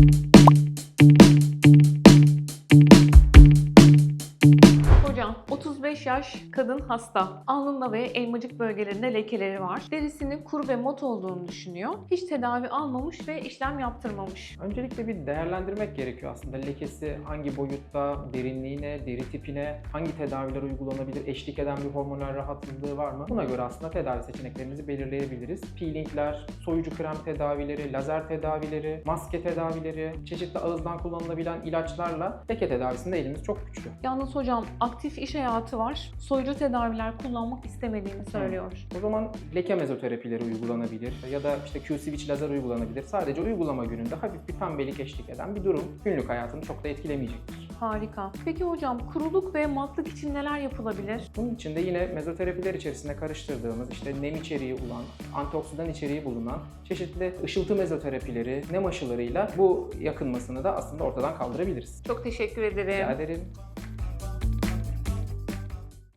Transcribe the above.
Hocam 35 yaş kadın hasta. Alnında ve elmacık bölgelerinde lekeleri var. Derisinin kuru ve mot olduğunu düşünüyor. Hiç tedavi almamış ve işlem yaptırmamış. Öncelikle bir değerlendirmek gerekiyor aslında. Lekesi hangi boyutta, derinliğine, deri tipine, hangi tedaviler uygulanabilir, eşlik eden bir hormonal rahatsızlığı var mı? Buna göre aslında tedavi seçeneklerimizi belirleyebiliriz. Peelingler, soyucu krem tedavileri, lazer tedavileri, maske tedavileri, çeşitli ağızdan kullanılabilen ilaçlarla leke tedavisinde elimiz çok güçlü. Yalnız hocam aktif iş hayatı var. Soyucu tedaviler kullanmak istemediğini söylüyor. O zaman leke mezoterapileri uygulanabilir ya da işte Q-switch lazer uygulanabilir. Sadece uygulama gününde hafif bir pembelik eşlik eden bir durum günlük hayatını çok da etkilemeyecektir. Harika. Peki hocam kuruluk ve matlık için neler yapılabilir? Bunun için de yine mezoterapiler içerisinde karıştırdığımız işte nem içeriği olan, antioksidan içeriği bulunan çeşitli ışıltı mezoterapileri, nem aşılarıyla bu yakınmasını da aslında ortadan kaldırabiliriz. Çok teşekkür Rica ederim. ederim.